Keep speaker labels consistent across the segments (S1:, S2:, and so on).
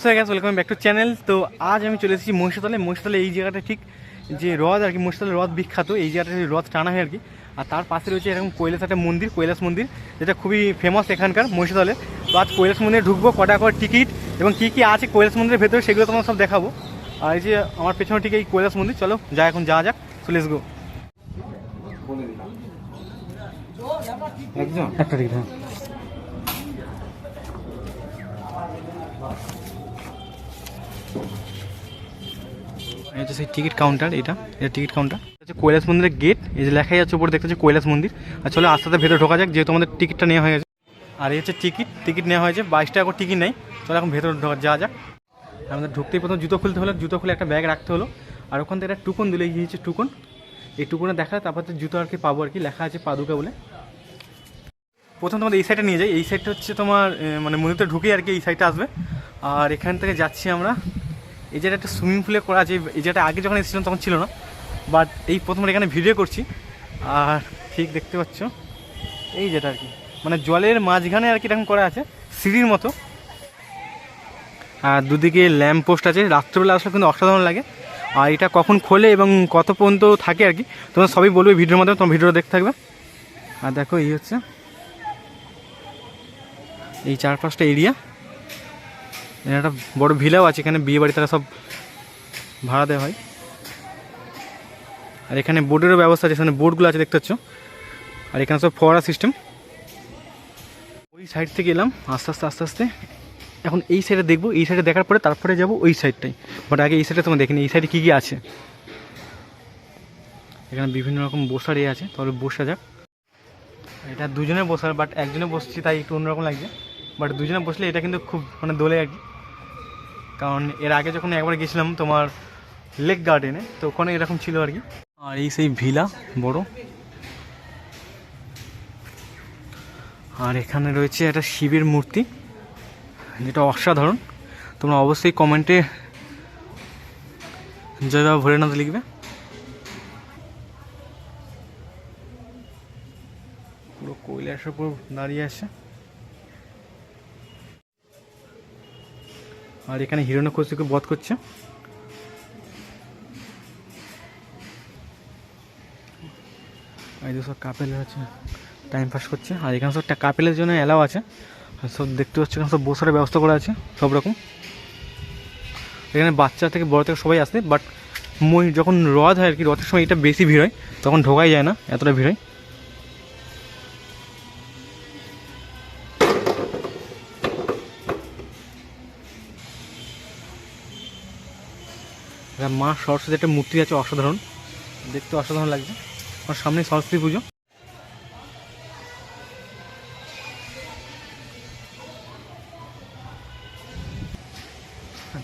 S1: So guys welcome back to channel তো আজ আমি চলে এসেছি মহিষাতলে। মহিষাতলে এই জায়গাটা ঠিক যে হ্রদ আর কি মহিষাতলে হ্রদ বিখ্যাত। এই জায়গাটা হ্রদ টানা হয় আর কি। আর তার পাশে রয়েছে এরকম কৈলাস একটা মন্দির কৈলাস মন্দির যেটা খুবই ফেমাস এখানকার মহিষাতলে। তো আজ কৈলাস মন্দিরে ঢুকবো কটা করে টিকিট এবং কী কী আছে কৈলাস মন্দিরের ভেতরে সেগুলো তোমার সব দেখাবো। আর এই যে আমার পেছনে ঠিক এই কৈলাস মন্দির চলো যা এখন যা যাক। চলে এসগো
S2: একজন?
S1: একটা টিকিট হ্যাঁ। হচ্ছে সেই টিকিট কাউন্টার, এটা এটা টিকিট কাউন্টার। হচ্ছে কৈলাস মন্দিরের গেট এই যে লেখাই যাচ্ছে উপরে দেখতে কৈলাস মন্দির। আর চলো আস্তে আস্তে ভেতরে ঢোকা যাক, যেহেতু আমাদের টিকিটটা নেওয়া হয়ে গেছে। আর এই হচ্ছে টিকিট টিকিট নেওয়া হয়েছে, বাইশ টাকা টিকিট নেই। চলো এখন ভেতরে ঢোকা, যাওয়া যাক। আমাদের ঢুকতেই প্রথম জুতো খুলতে হলো, জুতো খুলে একটা ব্যাগ রাখতে হলো। আর ওখান থেকে একটা টুকন দিলে, এই হচ্ছে টুকন। এই টুকনে দেখা তারপর জুতো আর কি পাবো আর কি, লেখা আছে পাদুকা বলে। প্রথম তোমাদের এই সাইডটা নিয়ে যাই। এই সাইডটা হচ্ছে তোমার মানে মন্দিরটা ঢুকে আর কি এই সাইডটা আসবে। আর এখান থেকে যাচ্ছি আমরা এই জায়গাটা একটা সুইমিং পুলে করা আছে, এই জায়গাটা আগে যখন এসেছিলাম তখন ছিল না বাট এই প্রথম এখানে ভিডিও করছি। আর ঠিক দেখতে পাচ্ছ, এই যেটা আর কি মানে জলের মাঝখানে আর কি এরকম করা আছে, সিঁড়ির মতো। আর দুদিকে ল্যাম্প পোস্ট আছে, রাত্রেবেলা আসলে কিন্তু অসাধারণ লাগে। আর এটা কখন খোলে এবং কত পর্যন্ত থাকে আর কি তোমরা সবই বলবে ভিডিওর মাধ্যমে, তোমার ভিডিও দেখতে থাকবে। আর দেখো, এই হচ্ছে, এই চার পাঁচটা এরিয়া এখানে একটা বড় ভিলাও আছে, এখানে বিয়ে বাড়ি তারা সব ভাড়া দেওয়া হয়। আর এখানে বোর্ডেরও ব্যবস্থা আছে, এখানে বোর্ডগুলো আছে, দেখতে পাচ্ছ। আর এখানে সব ফোয়ারা সিস্টেম। ওই সাইড থেকে এলাম, আস্তে আস্তে আস্তে আস্তে। এখন এই সাইডে দেখব, এই সাইডে দেখার পরে তারপরে যাব ওই সাইডটাই। বাট আগে এই সাইডে তোমার দেখিনি, এই সাইডে কী কী আছে? এখানে বিভিন্ন রকম বসার ইয়ে আছে, তাহলে বসা যাক। এটা দুজনে বসার, বাট একজনে বসছি তাই একটু অন্যরকম লাগছে। বাট দুজনে বসলে এটা কিন্তু খুব মানে দোলে আর কি। কারণ এর আগে যখন একবার গেছিলাম তোমার লেক গার্ডেনে, তো ওখানে এরকম ছিল আর কি। আর এই সেই ভিলা বড়। আর এখানে রয়েছে একটা শিবের মূর্তি, যেটা অসাধারণ। তোমরা অবশ্যই কমেন্টে জয় বাবা ভোলেনাথ লিখবে। পুরো কৈলাসের উপর দাঁড়িয়ে আছে। আর এখানে হিরণ্যকশিকে বধ করছে। এই যে সব কাপেল আছে টাইম পাস করছে। আর এখানে সব কাপেলের জন্য অ্যালাও আছে। আর সব দেখতে পাচ্ছি, এখানে সব বসার ব্যবস্থা করা আছে, সব রকম। এখানে বাচ্চা থেকে বড় থেকে সবাই আসে বাট মই যখন রথ হয় আর কি, রথের সময় এটা বেশি ভিড় হয়, তখন ঢোকাই যায় না, এতটা ভিড় হয়। মা সরস্বতী একটা মূর্তি আছে অসাধারণ। দেখতে অসাধারণ লাগছে। আমার সামনে সরস্বতী পুজো।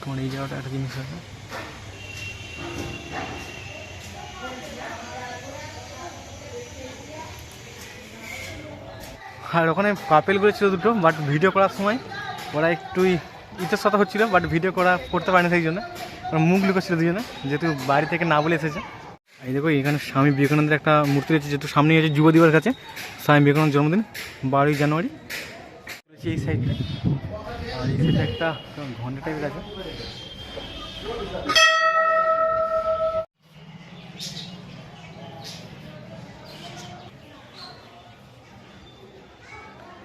S1: তোমার এই জায়গাটা একটা জিনিস আছে। আর ওখানে কাপেলগুলো ছিল দুটো বাট ভিডিও করার সময় ওরা একটুই ইতস্তত হচ্ছিল বাট ভিডিও করা, করতে পারেনি সেই জন্য। মুখ লুকোচ্ছিল দুজনে, যেহেতু বাড়ি থেকে না বলে এসেছে। এই দেখো, এখানে স্বামী বিবেকানন্দের একটা মূর্তি রয়েছে, যেহেতু সামনেই আছে যুব দিবস কাছে স্বামী বিবেকানন্দ জন্মদিন, বারোই জানুয়ারি। এই সাইডে আর এই সাইডে একটা ঘণ্টা টাইপের আছে।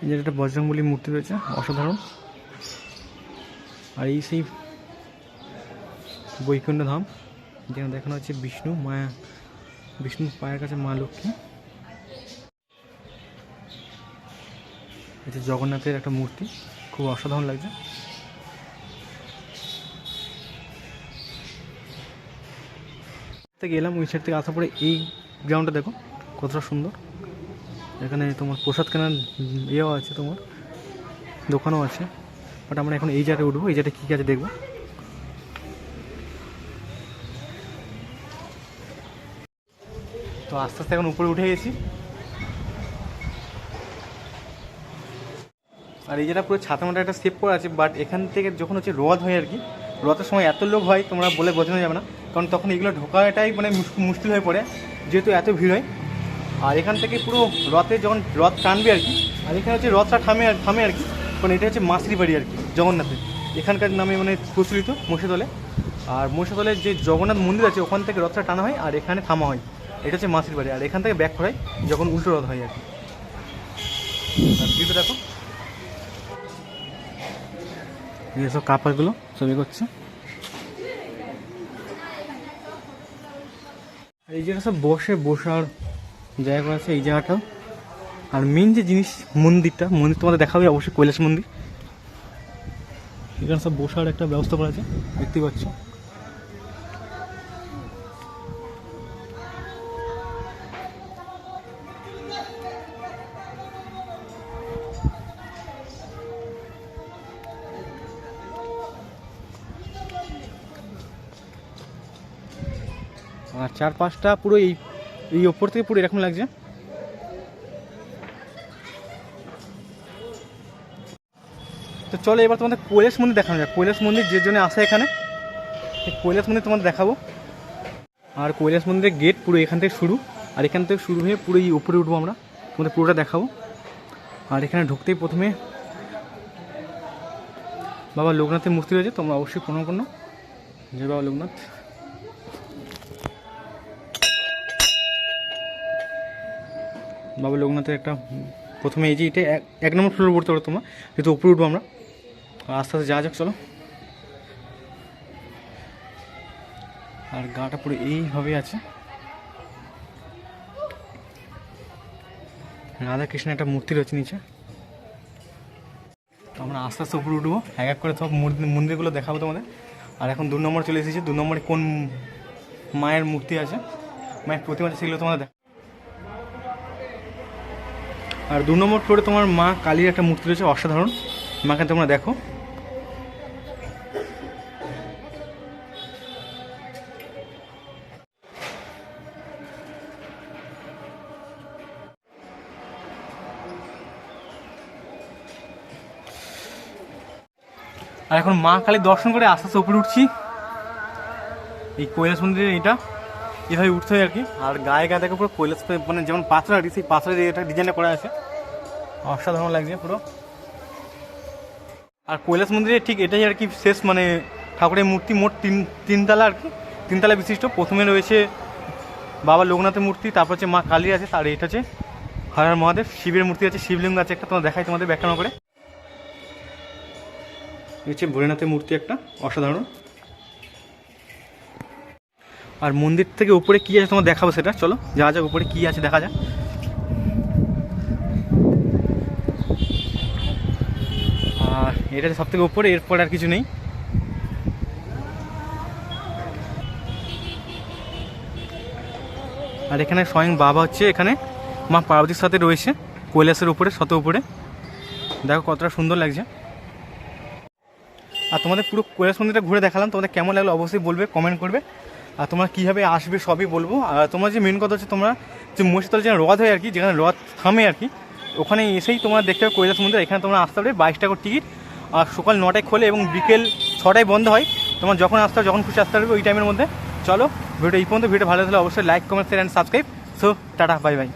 S1: এই যে একটা বজরংবলী মূর্তি রয়েছে, অসাধারণ। আর এই সেই বৈকুণ্ঠ ধাম, যেখানে দেখানো হচ্ছে বিষ্ণু, মায়া, বিষ্ণু পায়ের কাছে মা লক্ষ্মী। এটা জগন্নাথের একটা মূর্তি, খুব অসাধারণ লাগছে। থেকে এলাম ওই সাইড থেকে আসার পরে এই গ্রাউন্ডটা দেখো, কতটা সুন্দর। এখানে তোমার প্রসাদ কেনার ইয়েও আছে তোমার, দোকানও আছে। বাট আমরা এখন এই জায়গায় উঠবো, এই জায়গায় কী কী আছে দেখব। তো আস্তে আস্তে এখন উপরে উঠে গেছি। আর এই যেটা পুরো ছাতা মোটা একটা স্টেপ করা আছে বাট এখান থেকে যখন হচ্ছে রথ হয় আর কি, রথের সময় এত লোক হয়, তোমরা বলে বোঝানো যাবে না, কারণ তখন এগুলো ঢোকাটাই মানে মুশকিল- মুশকিল হয়ে পড়ে, যেহেতু এত ভিড় হয়। আর এখান থেকে পুরো রথে যখন রথ টানবে আর কি, আর এখানে হচ্ছে রথটা থামে আর থামে আর কি। কারণ এটা হচ্ছে মাসির বাড়ি আর কি জগন্নাথের এখানকার নামে মানে প্রচলিত মহিষাদলে। আর মহিষাদলের যে জগন্নাথ মন্দির আছে, ওখান থেকে রথটা টানা হয় আর এখানে থামা হয়। এটা হচ্ছে মাসির বাড়ি। আর এখান থেকে ব্যাক করায় যখন উল্টো রথ হয় আর কি। দেখো। সব কাপড়গুলো ছবি করছে। এই জায়গা সব বসে, বসার জায়গা আছে এই জায়গাটা আর মেন যে জিনিস, মন্দিরটা, মন্দির তোমাদের দেখাবে অবশ্যই কৈলাস মন্দির। এখানে সব বসার একটা ব্যবস্থা করা আছে দেখতে পাচ্ছ। আর চার পাঁচটা পুরো এই এই ওপর থেকে পুরো এরকম লাগছে। তো চলো এবার তোমাদের কৈলাস মন্দির দেখানো যাক। কৈলাস মন্দির যে জন্য আসে এখানে কৈলাস মন্দির তোমাদের দেখাবো। আর কৈলাস মন্দিরের গেট পুরো এখান থেকে শুরু, আর এখান থেকে শুরু হয়ে পুরো এই উপরে উঠবো আমরা। তোমাদের পুরোটা দেখাবো। আর এখানে ঢুকতেই প্রথমে বাবা লোকনাথের মূর্তি রয়েছে, তোমরা অবশ্যই প্রণাম করো। জয় বাবা লোকনাথ। বাবা লোকনাথের একটা প্রথমে এই যে এটা এক- নম্বর ফ্লোর পড়তে পারো তোমরা যেহেতু উপরে উঠবো আমরা। আস্তে আস্তে যাওয়া যাক, চলো। আর গাটা পুরো এইভাবে আছে। রাধা কৃষ্ণের একটা মূর্তি রয়েছে নিচে। আমরা আস্তে আস্তে উপরে উঠবো। এক এক করে সব মন্দিরগুলো দেখাবো তোমাদের। আর এখন দু নম্বর চলে এসেছে। দু নম্বরে কোন মায়ের মূর্তি আছে? মায়ের প্রতিমা সেগুলো তোমাদের দেখ আর দু নম্বর ফ্লোরে তোমার মা কালীর একটা মূর্তি রয়েছে, অসাধারণ। মাকে তোমরা দেখো। আর এখন মা কালী দর্শন করে আস্তে আস্তে উপরে উঠছি। এই কৈলাস মন্দিরের এটা, এভাবে উঠতে হয় আর কি। আর গায়ে গায়ে দেখো পুরো কৈলাস মানে যেমন আর সেই পাথরের এটা ডিজাইনটা করা আছে। অসাধারণ লাগছে পুরো। আর কৈলাস মন্দিরে ঠিক এটাই আর কি শেষ মানে ঠাকুরের মূর্তি মোট তিন, তিনতলা আর কি। তিনতলা বিশিষ্ট। প্রথমে রয়েছে বাবা লোকনাথের মূর্তি, তারপর হচ্ছে মা কালী আছে, তার এটা হচ্ছে হরার মহাদেব, শিবের মূর্তি আছে, শিবলিঙ্গ আছে, একটা তোমার দেখাই তোমাদের ব্যাখ্যা করে। হচ্ছে ভোলেনাথের মূর্তি একটা, অসাধারণ। আর মন্দির থেকে উপরে কি আছে তোমার দেখাবো সেটা, চলো, যা যাক উপরে কি আছে দেখা যাক আর এটা সব থেকে উপরে, এরপর আর কিছু নেই। আর এখানে স্বয়ং বাবা হচ্ছে এখানে। মা পার্বতীর সাথে রয়েছে, কৈলাসের উপরে, শত উপরে। দেখো কতটা সুন্দর লাগছে। আর তোমাদের পুরো কৈলাস মন্দিরটা ঘুরে দেখালাম, তোমাদের কেমন লাগল অবশ্যই বলবে কমেন্ট করবে। আর তোমরা কীভাবে আসবে সবই বলব। আর তোমার যে মেন কথা হচ্ছে, তোমরা যে মহিষতল যেখানে রথ হয় আর কি, যেখানে রথ থামে আর কি, ওখানে এসেই তোমরা দেখতে পাবে কৈলাস মন্দির। এখানে তোমরা আসতে পারবে বাইশ টাকার টিকিট সকাল নটায় খোলে এবং বিকেল ছটায় বন্ধ হয়। তোমার যখন আসতে হবে, যখন খুশি আসতে পারবে ওই টাইমের মধ্যে। চলো ভিডিও এই পর্যন্ত ভিডিও ভালো লাগলে অবশ্যই like comment share and subscribe so tata bye bye